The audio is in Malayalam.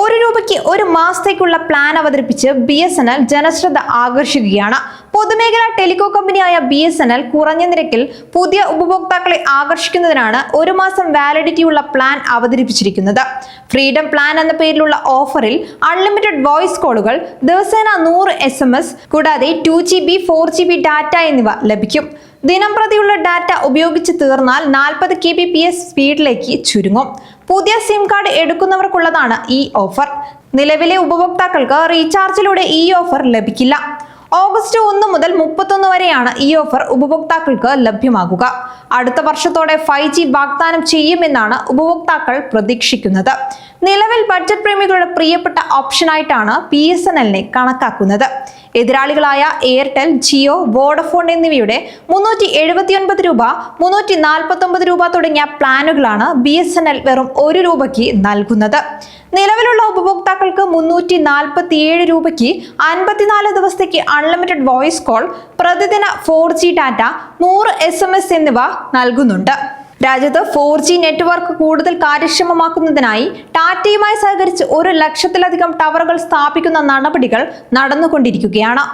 ഒരു രൂപയ്ക്ക് ഒരു മാസത്തേക്കുള്ള പ്ലാൻ അവതരിപ്പിച്ച് ബി എസ് എൻ എൽ ജനശ്രദ്ധ ആകർഷിക്കുകയാണ്. പൊതുമേഖലാ ടെലികോ കമ്പനിയായ ബി എസ് എൻ എൽ കുറഞ്ഞ നിരക്കിൽ പുതിയ ഉപഭോക്താക്കളെ ആകർഷിക്കുന്നതിനാണ് ഒരു മാസം വാലിഡിറ്റി ഉള്ള പ്ലാൻ അവതരിപ്പിച്ചിരിക്കുന്നത്. ഫ്രീഡം പ്ലാൻ എന്ന പേരിലുള്ള ഓഫറിൽ അൺലിമിറ്റഡ് വോയിസ് കോളുകൾ ദിവസേന നൂറ് എസ് എം എസ് കൂടാതെ two G B four G B data എന്നിവ ലഭിക്കും. ദിനം പ്രതിയുള്ള ഡാറ്റ ഉപയോഗിച്ച് തീർന്നാൽ നാൽപ്പത് കെ ബി പി എസ് സ്പീഡിലേക്ക് ചുരുങ്ങും. പുതിയ സിം കാർഡ് എടുക്കുന്നവർക്കുള്ളതാണ് ഈ ഓഫർ. നിലവിലെ ഉപഭോക്താക്കൾക്ക് റീചാർജിലൂടെ ഈ ഓഫർ ലഭിക്കില്ല. ഓഗസ്റ്റ് ഒന്ന് മുതൽ മുപ്പത്തൊന്ന് വരെയാണ് ഈ ഓഫർ ഉപഭോക്താക്കൾക്ക് ലഭ്യമാകുക. അടുത്ത വർഷത്തോടെ ഫൈവ് ജി വാഗ്ദാനം ചെയ്യുമെന്നാണ് ഉപഭോക്താക്കൾ പ്രതീക്ഷിക്കുന്നത്. നിലവിൽ ബഡ്ജറ്റ് പ്രേമികളുടെ പ്രിയപ്പെട്ട ഓപ്ഷനായിട്ടാണ് പി എസ് എൻ എല്ലിനെ കണക്കാക്കുന്നത്. എതിരാളികളായ എയർടെൽ ജിയോ വോഡഫോൺ എന്നിവയുടെ മുന്നൂറ്റി എഴുപത്തിയൊൻപത് രൂപ മുന്നൂറ്റി നാൽപ്പത്തി ഒമ്പത് രൂപ തുടങ്ങിയ പ്ലാനുകളാണ് ബി എസ് എൻ എൽ വെറും ഒരു രൂപയ്ക്ക് നൽകുന്നത്. നിലവിലുള്ള ഉപഭോക്താക്കൾക്ക് മുന്നൂറ്റി നാൽപ്പത്തി ഏഴ് രൂപയ്ക്ക് അൻപത്തിനാല് ദിവസത്തേക്ക് അൺലിമിറ്റഡ് വോയിസ് കോൾ പ്രതിദിന ഫോർ ജി ഡാറ്റ നൂറ് എസ് എം എസ് എന്നിവ നൽകുന്നുണ്ട്. രാജ്യത്ത് ഫോർ ജി നെറ്റ്വർക്ക് കൂടുതൽ കാര്യക്ഷമമാക്കുന്നതിനായി ടാറ്റയുമായി സഹകരിച്ച് ഒരു ലക്ഷത്തിലധികം ടവറുകൾ സ്ഥാപിക്കുന്ന നടപടികൾ നടന്നുകൊണ്ടിരിക്കുകയാണ്.